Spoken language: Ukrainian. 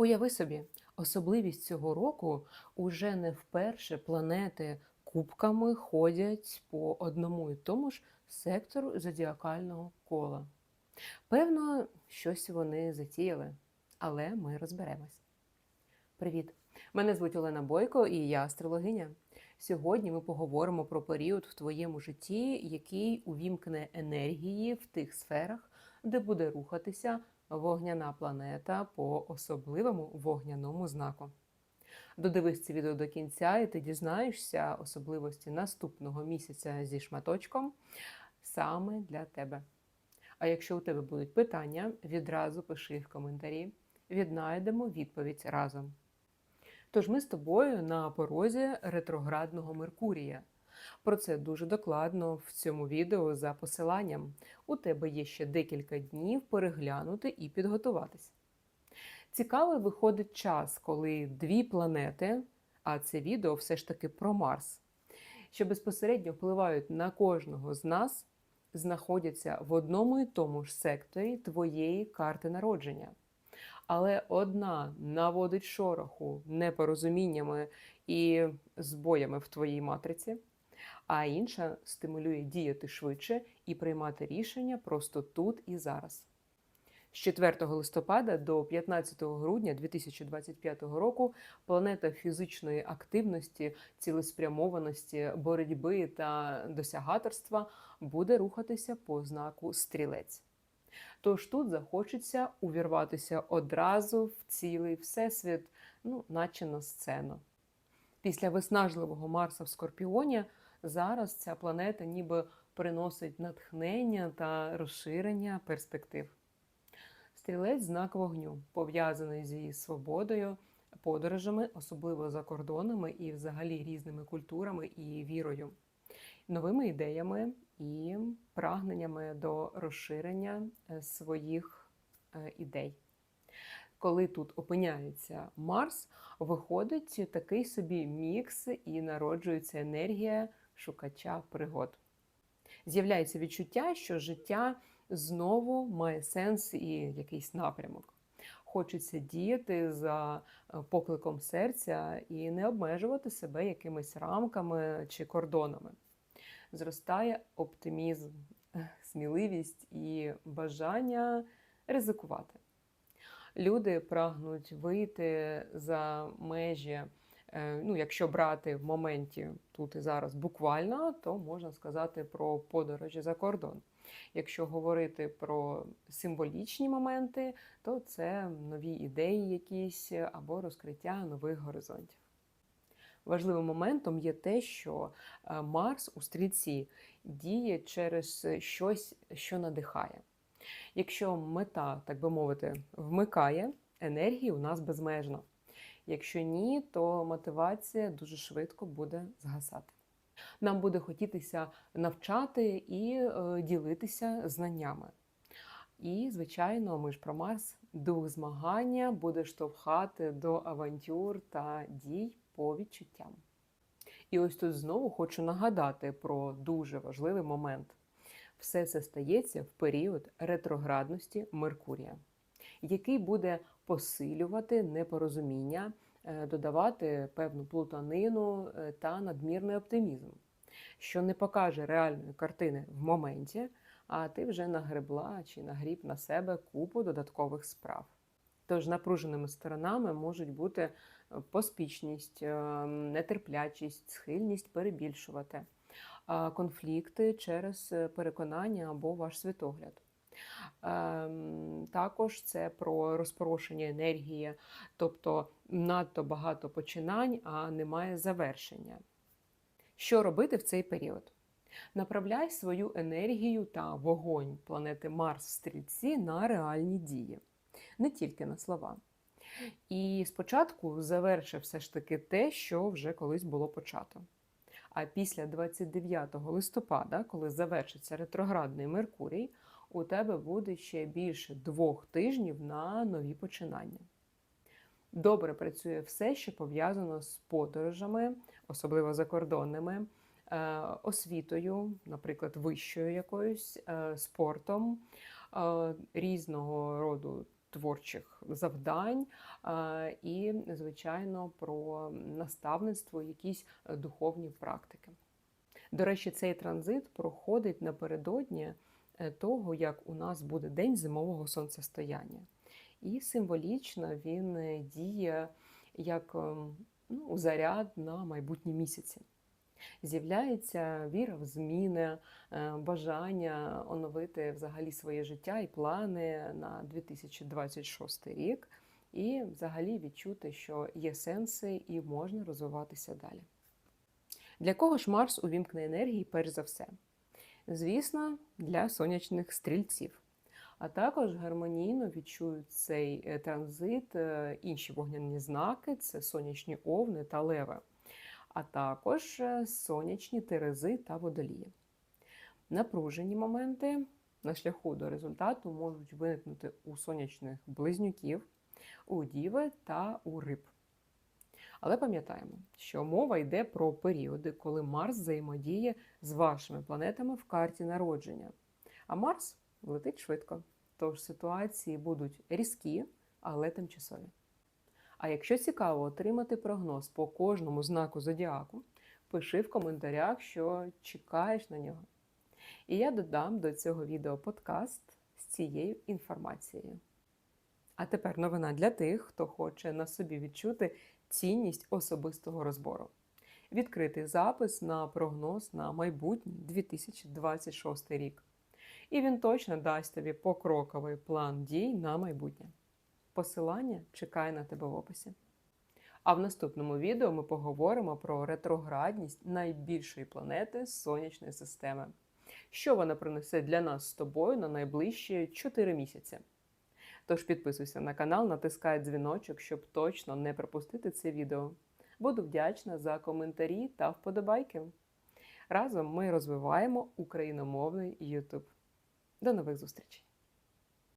Уяви собі, особливість цього року уже не вперше планети кубками ходять по одному і тому ж сектору зодіакального кола. Певно, щось вони затіяли, але ми розберемось. Привіт! Мене звуть Олена Бойко і я астрологиня. Сьогодні ми поговоримо про період в твоєму житті, який увімкне енергії в тих сферах, де буде рухатися вогняна планета по особливому вогняному знаку. Додивись це відео до кінця, і ти дізнаєшся особливості наступного місяця зі шматочком саме для тебе. А якщо у тебе будуть питання, відразу пиши в коментарі, віднайдемо відповідь разом. Тож ми з тобою на порозі ретроградного Меркурія. Про це дуже докладно в цьому відео за посиланням. У тебе є ще декілька днів переглянути і підготуватись. Цікавий виходить час, коли дві планети, а це відео все ж таки про Марс, що безпосередньо впливають на кожного з нас, знаходяться в одному і тому ж секторі твоєї карти народження. Але одна наводить шороху непорозуміннями і збоями в твоїй матриці, а інша стимулює діяти швидше і приймати рішення просто тут і зараз. З 4 листопада до 15 грудня 2025 року планета фізичної активності, цілеспрямованості, боротьби та досягаторства буде рухатися по знаку стрілець. Тож тут захочеться увірватися одразу в цілий всесвіт, ну, наче на сцену. Після виснажливого Марса в Скорпіоні зараз ця планета ніби приносить натхнення та розширення перспектив. Стрілець знак вогню, пов'язаний зі свободою, подорожами, особливо за кордонами і взагалі різними культурами і вірою, новими ідеями і прагненнями до розширення е, своїх е, ідей. Коли тут опиняється Марс, виходить такий собі мікс і народжується енергія шукача пригод. З'являється відчуття, що життя знову має сенс і якийсь напрямок. Хочеться діяти за е, покликом серця і не обмежувати себе якимись рамками чи кордонами. Зростає оптимізм, сміливість і бажання ризикувати. Люди прагнуть вийти за межі. Е, ну, якщо брати в моменті тут і зараз буквально, то можна сказати про подорожі за кордон. Якщо говорити про символічні моменти, то це нові ідеї якісь або розкриття нових горизонтів. Важливим моментом є те, що е, Марс у стрільці діє через щось, що надихає. Якщо мета, так би мовити, вмикає, енергії у нас безмежно. Якщо ні, то мотивація дуже швидко буде згасати. Нам буде хотітися навчати і е, ділитися знаннями. І, звичайно, ми ж про Марс, дух змагання буде штовхати до авантюр та дій по відчуттям. І ось тут знову хочу нагадати про дуже важливий момент. Все це стається в період ретроградності Меркурія, який буде посилювати непорозуміння, е, додавати певну плутанину е, та надмірний оптимізм, що не покаже реальної картини в моменті, а ти вже нагребла чи нагріб на себе купу додаткових справ. Тож напруженими сторонами можуть бути е, поспішність, нетерплячість, схильність перебільшувати, конфлікти через переконання або ваш світогляд. Ем, також це про розпорошення енергії, тобто надто багато починань, а немає завершення. Що робити в цей період? Направляй свою енергію та вогонь планети Марс в стрільці на реальні дії, не тільки на слова. І спочатку заверши все ж таки те, що вже колись було почато. А після 29 листопада, коли завершиться ретроградний Меркурій, у тебе буде ще більше двох тижнів на нові починання. Добре працює все, що пов'язано з подорожами, особливо закордонними, е, освітою, наприклад, вищою якоюсь, е, спортом, е, різного роду творчих завдань і, звичайно, про наставництво, якісь духовні практики. До речі, цей транзит проходить напередодні того, як у нас буде день зимового сонцестояння. І символічно він е, діє як ем, ну, заряд на майбутні місяці. З'являється віра в зміни, е, бажання оновити взагалі своє життя і плани на 2026 рік, і взагалі відчути, що є сенси і можна розвиватися далі. Для кого ж Марс увімкне енергії, перш за все? Звісно, для сонячних стрільців. А також гармонійно відчують цей е, транзит е, інші вогняні знаки це сонячні овни та леви, а також е, сонячні терези та водолії. Напружені моменти на шляху до результату можуть виникнути у сонячних близнюків, у діви та у риб. Але пам'ятаємо, що мова йде про періоди, коли Марс взаємодіє з вашими планетами в карті народження. А Марс летить швидко, тож ситуації будуть різкі, але тимчасові. А якщо цікаво отримати прогноз по кожному знаку зодіаку, пиши в коментарях, що чекаєш на нього. І я додам до цього відео подкаст з цією інформацією. А тепер новина для тих, хто хоче на собі відчути цінність особистого розбору. Відкритий запис на прогноз на майбутній 2026 рік. І він точно дасть тобі покроковий план дій на майбутнє. Посилання чекає на тебе в описі. А в наступному відео ми поговоримо про ретроградність найбільшої планети сонячної системи. Що вона принесе для нас з тобою на найближчі 4 місяці. Тож підписуйся на канал, натискай дзвіночок, щоб точно не пропустити це відео. Буду вдячна за коментарі та вподобайки. Разом ми розвиваємо україномовний YouTube. До нових зустрічей!